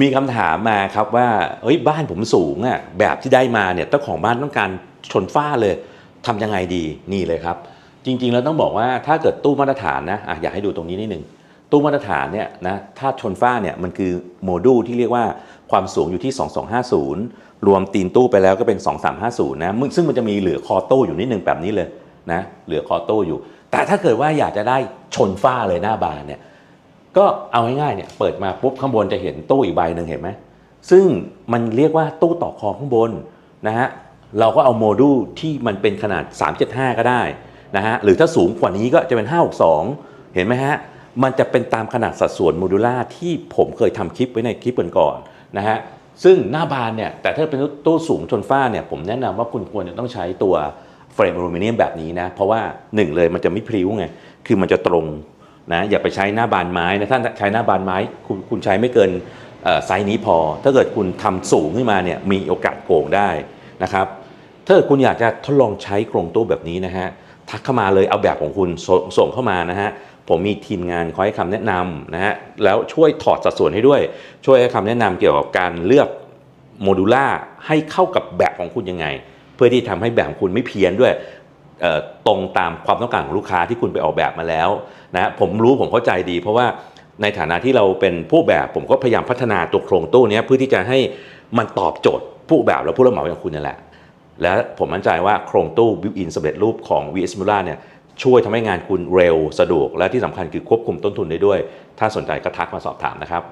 มีคำถามมาครับว่าเอ้ยบ้านผมสูงอะ่ะแบบที่ได้มาเนี่ยเจ้าของบ้านต้องการชนฝ้าเลยทำยังไงดีนี่เลยครับ จริงๆแล้วต้องบอกว่าถ้าเกิดตู้มาตรฐานนะอะอยากให้ดูตรงนี้นิดนึงตู้มาตรฐานเนี่ยนะถ้าชนฝ้าเนี่ยมันคือโมดูลที่เรียกว่าความสูงอยู่ที่ 2250 รวมตีนตู้ไปแล้วก็เป็น 2350นะซึ่งมันจะมีเหลือคอตู้อยู่นิดนึงแบบนี้เลยนะเหลือคอตู้อยู่ แต่ถ้าเกิดว่าอยากจะได้ชนฝ้าเลยหน้าบานเนี่ย ก็เอาง่ายๆเนี่ยเปิดมาปุ๊บข้างบนจะเห็นตู้อีกใบหนึ่งเห็นไหมซึ่งมันเรียกว่าตู้ต่อคอข้างบนนะฮะเราก็เอาโมดูลที่มันเป็นขนาด 375 ก็ได้นะฮะหรือถ้าสูงกว่านี้ก็จะเป็น 562 เห็นไหมฮะมันจะเป็นตามขนาดสัดส่วนโมดูล่าที่ผมเคยทำคลิปไว้ในคลิปก่อนๆนะฮะซึ่งหน้าบานเนี่ยแต่ถ้าเป็นตู้สูงชนฝ้าเนี่ยผมแนะนำว่าคุณควรจะต้องใช้ตัวเฟรมอลูมิเนียมแบบนี้นะเพราะว่าหนึ่งเลยมันจะไม่พริ้วไงคือมันจะตรง นะอย่าไปใช้หน้าบานไม้นะถ้าใช้หน้าบานไม้คุณคุณใช้ไม่เกินไซส์นี้พอ ถ้าเกิดคุณทำสูงขึ้นมาเนี่ยมีโอกาสโกงได้นะครับถ้าเกิดคุณอยากจะทดลองใช้โครงตู้แบบนี้นะฮะทักเข้ามาเลยเอาแบบของคุณสส่งเข้ามานะฮะผมมีทีมงานคอยให้คำแนะนำนะฮะแล้วช่วยถอดสัดส่วนให้ด้วย ช่วยให้คำแนะนำเกี่ยวกับการเลือกโมดูล่าให้เข้ากับแบบของคุณยังไง เพื่อที่ทำให้แบบของคุณไม่เพี้ยนด้วย ตรงตามความต้องการของลูกค้าที่คุณไปออกแบบมาแล้วนะผมรู้ผมเข้าใจดี เพราะว่าในฐานะที่เราเป็นผู้แบบผมก็พยายามพัฒนาตัวโครงตู้นี้เพื่อที่จะให้มันตอบโจทย์ผู้แบบและผู้รับเหมาอย่างคุณนั่นแหละ และผมมั่นใจว่าโครงตู้บิวอินสำเร็จรูปของ VS m u l a เนี่ยช่วยทำให้งานคุณเร็วสะดวก และที่สำคัญคือควบคุมต้นทุนได้ด้วย ถ้าสนใจก็ทักมาสอบถามนะครับ